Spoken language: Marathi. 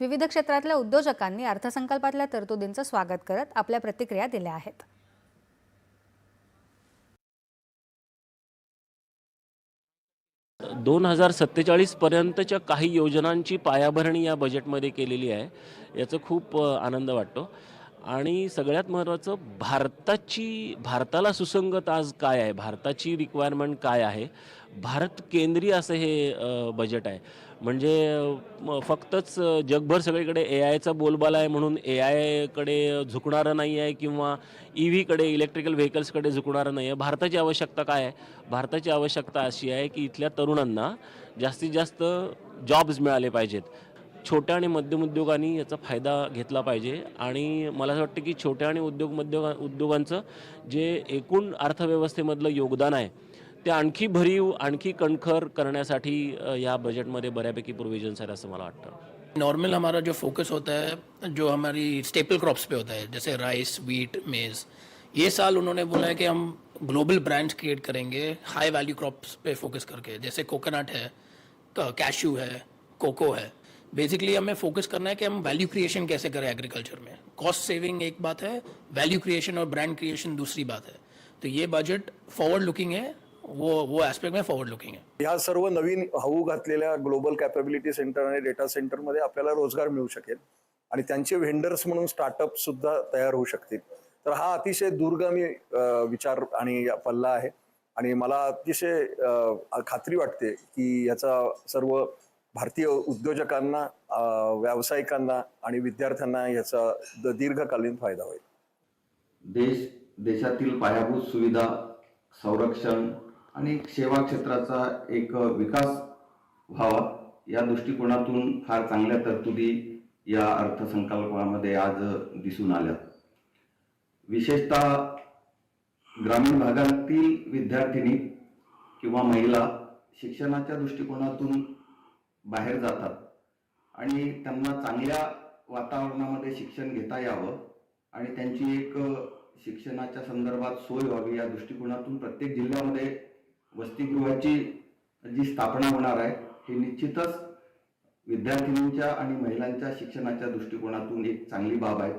विविध क्षेत्रातल्या उद्योजकांनी अर्थसंकल्पातल्या तरतुदींचं स्वागत करत आपल्या प्रतिक्रिया दिल्या आहेत. दोन हजार सत्तेचाळीस पर्यंतच्या काही योजनांची पायाभरणी या बजेटमध्ये केलेली आहे. याचा खूप आनंद वाटतो. आणि सगळ्यात महत्त्वाचं भारताची भारताला सुसंगत आज काय आहे? भारताची रिक्वायरमेंट काय आहे? भारत केंद्रीय असं हे बजेट आहे. म्हणजे फक्तच जगभर सगळीकडे ए आयचा बोलबाला आहे म्हणून ए आयकडे झुकणारं नाही आहे किंवा ई व्हीकडे इलेक्ट्रिकल व्हेकल्सकडे झुकणारं नाही आहे भारताची आवश्यकता काय आहे? भारताची आवश्यकता अशी आहे की इथल्या तरुणांना जास्तीत जास्त जॉब्स मिळाले पाहिजेत. छोट्या आणि मध्यम उद्योगांनी याचा फायदा घेतला पाहिजे. आणि मला असं वाटतं की छोट्या आणि उद्योग मध्य उद्योगांचं जे एकूण अर्थव्यवस्थेमधलं योगदान आहे ते आणखी भरीव आणखी कणखर करण्यासाठी या बजेटमध्ये बऱ्यापैकी प्रोव्हिजन्स आहेत असं मला वाटतं. नॉर्मल हमारा जो फोकस होता है जो हमारी स्टेपल क्रॉप्स पे होता है जैसे राइस वीट मेज ये साल उन्होंने बोला है कि हम ग्लोबल ब्रांड्स क्रिएट करेंगे हाई वैल्यू क्रॉप्स पे फोकस करके जैसे कोकोनट है कैशू है कोको है। बेसिकली हमें फोकस करना है कि हम वैल्यू क्रिएशन कैसे करें एग्रीकल्चर में। कॉस्ट सेविंग एक बात है वैल्यू क्रिएशन और ब्रांड क्रिएशन दूसरी बात है। तो ये बजट फॉरवर्ड लुकिंग है वो वो एस्पेक्ट में फॉरवर्ड लुकिंग है। ह्या सर्व नवीन हऊ घातलेल्या ग्लोबल कॅपेबिलिटी सेंटर आणि डेटा सेंटरमध्ये आपल्याला रोजगार मिळू शकेल आणि त्यांचे व्हेंडर्स म्हणून स्टार्टअप सुद्धा तयार होऊ शकतील. तर हा अतिशय दूरगामी विचार आणि पल्ला आहे. आणि मला अतिशय खात्री वाटते की याचा सर्व भारतीय उद्योजकांना व्यावसायिकांना आणि विद्यार्थ्यांना याचा दीर्घकालीन फायदा होईल. देश देशातील पायाभूत सुविधा संरक्षण आणि सेवा क्षेत्राचा एक विकास व्हावा या दृष्टिकोनातून फार चांगल्या तरतुदी या अर्थसंकल्पामध्ये आज दिसून आल्या. विशेषतः ग्रामीण भागातील विद्यार्थिनी किंवा महिला शिक्षणाच्या दृष्टिकोनातून बाहेर जातात. आणि त्यांना चांगल्या वातावरणामध्ये शिक्षण घेता यावं आणि त्यांची एक शिक्षणाच्या संदर्भात सोय व्हावी या दृष्टिकोनातून प्रत्येक जिल्ह्यामध्ये वसतिगृहाची जी स्थापना होणार आहे हे निश्चितच विद्यार्थिनींच्या आणि महिलांच्या शिक्षणाच्या दृष्टिकोनातून एक चांगली बाब आहे.